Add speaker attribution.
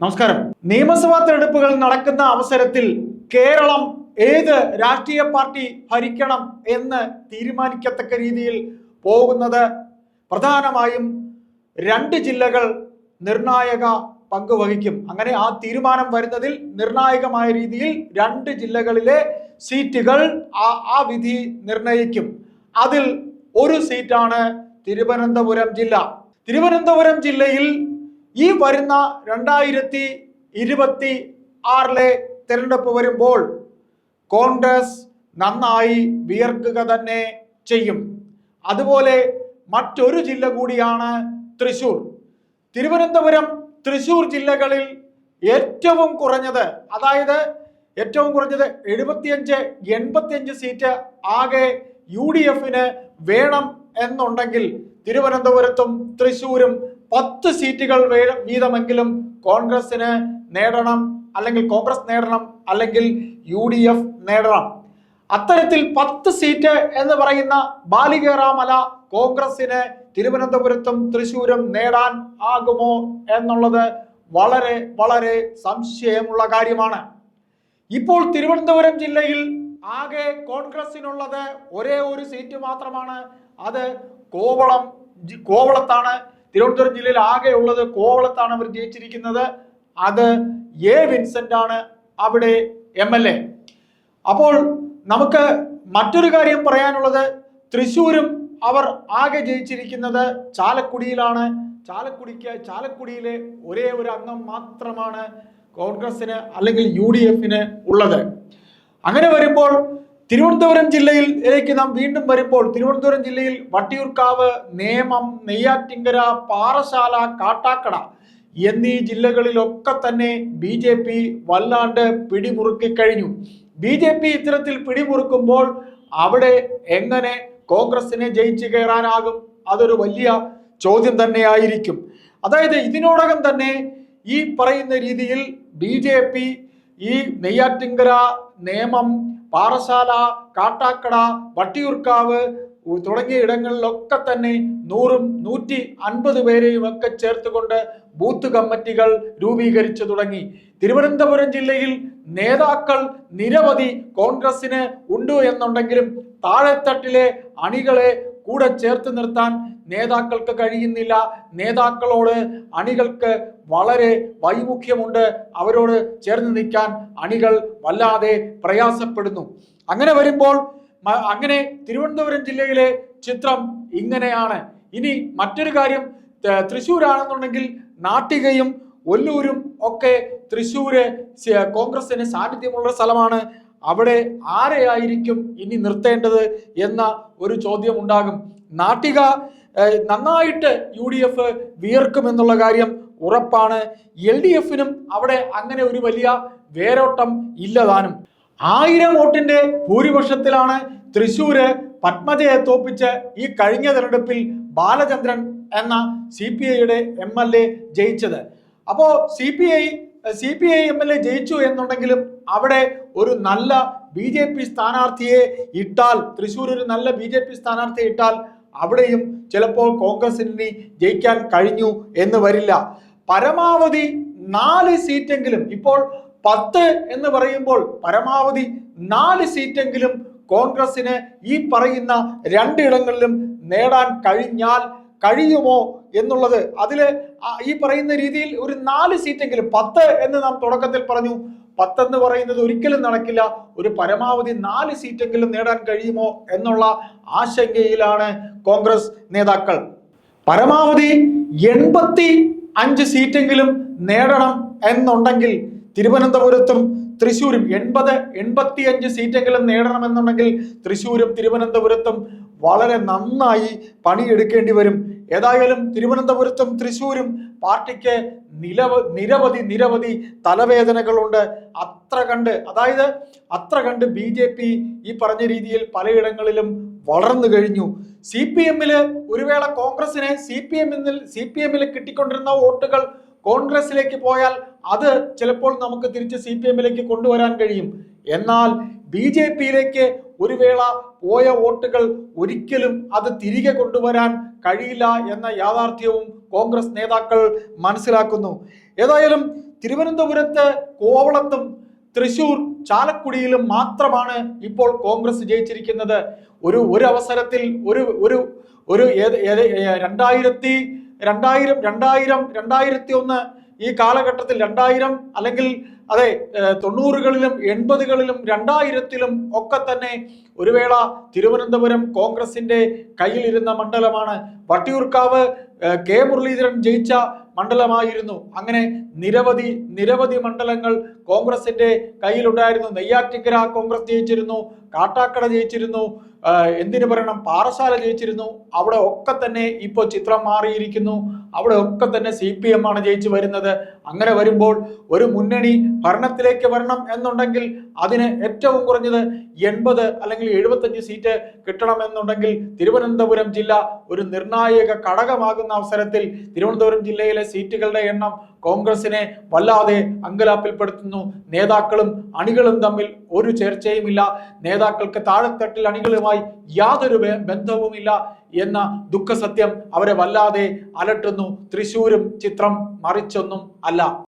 Speaker 1: നമസ്കാരം. നിയമസഭാ തെരഞ്ഞെടുപ്പുകൾ നടക്കുന്ന അവസരത്തിൽ കേരളം ഏത് രാഷ്ട്രീയ പാർട്ടി ഭരിക്കണം എന്ന് തീരുമാനിക്കത്തക്ക രീതിയിൽ പോകുന്നത് പ്രധാനമായും രണ്ട് ജില്ലകൾ നിർണായക പങ്ക് വഹിക്കും. അങ്ങനെ ആ തീരുമാനം വരുന്നതിൽ നിർണായകമായ രീതിയിൽ രണ്ട് ജില്ലകളിലെ സീറ്റുകൾ ആ ആ വിധി നിർണയിക്കും. അതിൽ ഒരു സീറ്റാണ് തിരുവനന്തപുരം ജില്ല. തിരുവനന്തപുരം ജില്ലയിൽ ഈ വരുന്ന രണ്ടായിരത്തി ഇരുപത്തി ആറിലെ തെരഞ്ഞെടുപ്പ് വരുമ്പോൾ കോൺഗ്രസ് നന്നായി വിയർക്കുക തന്നെ ചെയ്യും. അതുപോലെ മറ്റൊരു ജില്ല കൂടിയാണ് തൃശൂർ. തിരുവനന്തപുരം തൃശൂർ ജില്ലകളിൽ ഏറ്റവും കുറഞ്ഞത് അതായത് ഏറ്റവും കുറഞ്ഞത് എഴുപത്തിയഞ്ച് എൺപത്തിയഞ്ച് സീറ്റ് ആകെ യു ഡി എഫിന് വേണം എന്നുണ്ടെങ്കിൽ തിരുവനന്തപുരത്തും തൃശൂരും പത്ത് സീറ്റുകൾ വീതമെങ്കിലും കോൺഗ്രസിന് നേടണം അല്ലെങ്കിൽ കോൺഗ്രസ് നേടണം അല്ലെങ്കിൽ യു ഡി എഫ് നേടണം. അത്തരത്തിൽ പത്ത് സീറ്റ് എന്ന് പറയുന്ന ബാലികേറാമല കോൺഗ്രസിന് തിരുവനന്തപുരത്തും തൃശൂരും നേടാൻ ആകുമോ എന്നുള്ളത് വളരെ വളരെ സംശയമുള്ള കാര്യമാണ്. ഇപ്പോൾ തിരുവനന്തപുരം ജില്ലയിൽ ആകെ കോൺഗ്രസിനുള്ളത് ഒരേ ഒരു സീറ്റ് മാത്രമാണ്. അത് കോവളം കോവളത്താണ്. തിരുവനന്തപുരം ജില്ലയിൽ ആകെ ഉള്ളത് കോവളത്താണ് അവർ ജയിച്ചിരിക്കുന്നത്. അത് എ വിൻസെന്റ് ആണ് അവിടെ എം എൽ എ. അപ്പോൾ നമുക്ക് മറ്റൊരു കാര്യം പറയാനുള്ളത്. തൃശ്ശൂരും അവർ ആകെ ജയിച്ചിരിക്കുന്നത് ചാലക്കുടിയിലാണ്. ചാലക്കുടിക്ക് ചാലക്കുടിയിലെ ഒരേ ഒരു അംഗം മാത്രമാണ് കോൺഗ്രസിന് അല്ലെങ്കിൽ യു ഡി എഫിന് ഉള്ളത്. അങ്ങനെ വരുമ്പോൾ തിരുവനന്തപുരം ജില്ലയിലേക്ക് നാം വീണ്ടും വരുമ്പോൾ തിരുവനന്തപുരം ജില്ലയിൽ വട്ടിയൂർക്കാവ് നേമം നെയ്യാറ്റിങ്കര പാറശാല കാട്ടാക്കട എന്നീ ജില്ലകളിലൊക്കെ തന്നെ ബി ജെ പി വല്ലാണ്ട് പിടിമുറുക്കി കഴിഞ്ഞു. ബി ജെ പി ഇത്തരത്തിൽ പിടിമുറുക്കുമ്പോൾ അവിടെ എങ്ങനെ കോൺഗ്രസിനെ ജയിച്ചു കയറാനാകും? അതൊരു വലിയ ചോദ്യം തന്നെയായിരിക്കും. അതായത് ഇതിനോടകം തന്നെ ഈ പറയുന്ന രീതിയിൽ ബി ജെ പി ഈ നെയ്യാറ്റിങ്കര നേമം പാറശാല കാട്ടാക്കട വട്ടിയൂർക്കാവ് തുടങ്ങിയ ഇടങ്ങളിലൊക്കെ തന്നെ നൂറും നൂറ്റി അൻപത് പേരെയും ഒക്കെ ചേർത്തുകൊണ്ട് ബൂത്ത് കമ്മിറ്റികൾ രൂപീകരിച്ചു തുടങ്ങി. തിരുവനന്തപുരം ജില്ലയിൽ നേതാക്കൾ നിരവധി കോൺഗ്രസിന് ഉണ്ട് എന്നുണ്ടെങ്കിലും താഴെത്തട്ടിലെ അണികളെ കൂടെ ചേർത്ത് നിർത്താൻ നേതാക്കൾക്ക് കഴിയുന്നില്ല. നേതാക്കളോട് അണികൾക്ക് വളരെ വൈമുഖ്യമുണ്ട്. അവരോട് ചേർന്ന് നിൽക്കാൻ അണികൾ വല്ലാതെ പ്രയാസപ്പെടുന്നു. അങ്ങനെ വരുമ്പോൾ അങ്ങനെ തിരുവനന്തപുരം ജില്ലയിലെ ചിത്രം ഇങ്ങനെയാണ്. ഇനി മറ്റൊരു കാര്യം തൃശ്ശൂരാണെന്നുണ്ടെങ്കിൽ നാട്ടികയും ഒല്ലൂരും ഒക്കെ തൃശ്ശൂര് കോൺഗ്രസിന് സാന്നിധ്യമുള്ള സ്ഥലമാണ്. അവിടെ ആരെയായിരിക്കും ഇനി നിർത്തേണ്ടത് എന്ന ഒരു ചോദ്യം ഉണ്ടാകും. നാട്ടിക നന്നായിട്ട് യു ഡി എഫ് വിയർക്കുമെന്നുള്ള കാര്യം ഉറപ്പാണ്. എൽ ഡി എഫിനും അവിടെ അങ്ങനെ ഒരു വലിയ വേരോട്ടം ഇല്ലതാനും ആയിരം വോട്ടിന്റെ ഭൂരിപക്ഷത്തിലാണ് തൃശൂര് പത്മജയെ തോപ്പിച്ച് ഈ കഴിഞ്ഞ തെരഞ്ഞെടുപ്പിൽ ബാലചന്ദ്രൻ എന്ന സി പി ഐയുടെ എം എൽ എ ജയിച്ചത്. അപ്പോ C P I C P I M L A ജയിച്ചു എന്നുണ്ടെങ്കിലും അവിടെ ഒരു നല്ല ബി ജെ പി സ്ഥാനാർത്ഥിയെ ഇട്ടാൽ തൃശ്ശൂർ ഒരു നല്ല ബി ജെ പി സ്ഥാനാർത്ഥിയെ ഇട്ടാൽ അവിടെയും ചിലപ്പോൾ കോൺഗ്രസിന് ജയിക്കാൻ കഴിഞ്ഞു എന്ന് വരില്ല. പരമാവധി നാല് സീറ്റെങ്കിലും ഇപ്പോൾ പത്ത് എന്ന് പറയുമ്പോൾ പരമാവധി നാല് സീറ്റെങ്കിലും കോൺഗ്രസിന് ഈ പറയുന്ന രണ്ടിടങ്ങളിലും നേടാൻ കഴിഞ്ഞാൽ കഴിയുമോ എന്നുള്ളത് അതിൽ ഈ പറയുന്ന രീതിയിൽ ഒരു നാല് സീറ്റെങ്കിലും പത്ത് എന്ന് നാം തുടക്കത്തിൽ പറഞ്ഞു. പത്തെന്ന് പറയുന്നത് ഒരിക്കലും നടക്കില്ല. ഒരു പരമാവധി നാല് സീറ്റെങ്കിലും നേടാൻ കഴിയുമോ എന്നുള്ള ആശങ്കയിലാണ് കോൺഗ്രസ് നേതാക്കൾ. പരമാവധി എൺപത്തി അഞ്ച് സീറ്റെങ്കിലും നേടണം എന്നുണ്ടെങ്കിൽ തിരുവനന്തപുരത്തും തൃശ്ശൂരും എൺപത് എൺപത്തി അഞ്ച് സീറ്റെങ്കിലും നേടണമെന്നുണ്ടെങ്കിൽ തൃശ്ശൂരും തിരുവനന്തപുരത്തും വളരെ നന്നായി പണിയെടുക്കേണ്ടി വരും. ഏതായാലും തിരുവനന്തപുരത്തും തൃശ്ശൂരും പാർട്ടിക്ക് നിലവ നിരവധി നിരവധി തലവേദനകളുണ്ട്. അത്ര കണ്ട് അതായത് അത്ര കണ്ട് ബി ജെ പി ഈ പറഞ്ഞ രീതിയിൽ പലയിടങ്ങളിലും വളർന്നു കഴിഞ്ഞു. സി പി എമ്മിൽ ഒരു വേള കോൺഗ്രസിനെ സി പി എമ്മിൽ സി പി എമ്മിൽ കിട്ടിക്കൊണ്ടിരുന്ന വോട്ടുകൾ കോൺഗ്രസിലേക്ക് പോയാൽ അത് ചിലപ്പോൾ നമുക്ക് തിരിച്ച് സി പി എമ്മിലേക്ക് കൊണ്ടുവരാൻ കഴിയും. എന്നാൽ ബി ജെ പിയിലേക്ക് ഒരു വേള പോയ വോട്ടുകൾ ഒരിക്കലും അത് തിരികെ കൊണ്ടുവരാൻ കഴിയില്ല എന്ന യാഥാർത്ഥ്യവും കോൺഗ്രസ് നേതാക്കൾ മനസ്സിലാക്കുന്നു. ഏതായാലും തിരുവനന്തപുരത്ത് കോവളത്തും തൃശൂർ ചാലക്കുടിയിലും മാത്രമാണ് ഇപ്പോൾ കോൺഗ്രസ് ജയിച്ചിരിക്കുന്നത്. ഒരു ഒരു അവസരത്തിൽ ഒരു ഒരു ഒരു രണ്ടായിരത്തി രണ്ടായിരം രണ്ടായിരം രണ്ടായിരത്തി ഒന്ന് ഈ കാലഘട്ടത്തിൽ രണ്ടായിരം അല്ലെങ്കിൽ അതെ തൊണ്ണൂറുകളിലും എൺപതുകളിലും രണ്ടായിരത്തിലും ഒക്കെ തന്നെ ഒരു വേള തിരുവനന്തപുരം കോൺഗ്രസിന്റെ കയ്യിലിരുന്ന മണ്ഡലമാണ്. വട്ടിയൂർക്കാവ് കെ മുരളീധരൻ ജയിച്ച മണ്ഡലമായിരുന്നു. അങ്ങനെ നിരവധി നിരവധി മണ്ഡലങ്ങൾ കോൺഗ്രസിന്റെ കയ്യിലുണ്ടായിരുന്നു. നെയ്യാറ്റിക്കര കോൺഗ്രസ് ജയിച്ചിരുന്നു കാട്ടാക്കട ജയിച്ചിരുന്നു എന്തിനു പറയണം പാറശാല ജയിച്ചിരുന്നു. അവിടെ ഒക്കെ തന്നെ ഇപ്പോൾ ചിത്രം മാറിയിരിക്കുന്നു. അവിടെ ഒക്കെ തന്നെ സി പി എം ആണ് ജയിച്ചു വരുന്നത്. അങ്ങനെ വരുമ്പോൾ ഒരു മുന്നണി ഭരണത്തിലേക്ക് വരണം എന്നുണ്ടെങ്കിൽ അതിന് ഏറ്റവും കുറഞ്ഞത് എൺപത് അല്ലെങ്കിൽ എഴുപത്തഞ്ച് സീറ്റ് കിട്ടണം എന്നുണ്ടെങ്കിൽ തിരുവനന്തപുരം ജില്ല ഒരു നിർണായക ഘടകമാകുന്ന അവസരത്തിൽ തിരുവനന്തപുരം ജില്ലയിലെ സീറ്റുകളുടെ എണ്ണം കോൺഗ്രസിനെ വല്ലാതെ അങ്കലാപ്പിൽപ്പെടുത്തുന്നു. നേതാക്കളും അണികളും തമ്മിൽ ഒരു ചേർച്ചയുമില്ല. നേതാക്കൾക്ക് താഴെത്തട്ടിൽ അണികളുമായി യാതൊരു ബന്ധവുമില്ല എന്ന ദുഃഖസത്യം അവരെ വല്ലാതെ അലട്ടുന്നു. തൃശൂരും ചിത്രം മറിച്ചൊന്നും അല്ല.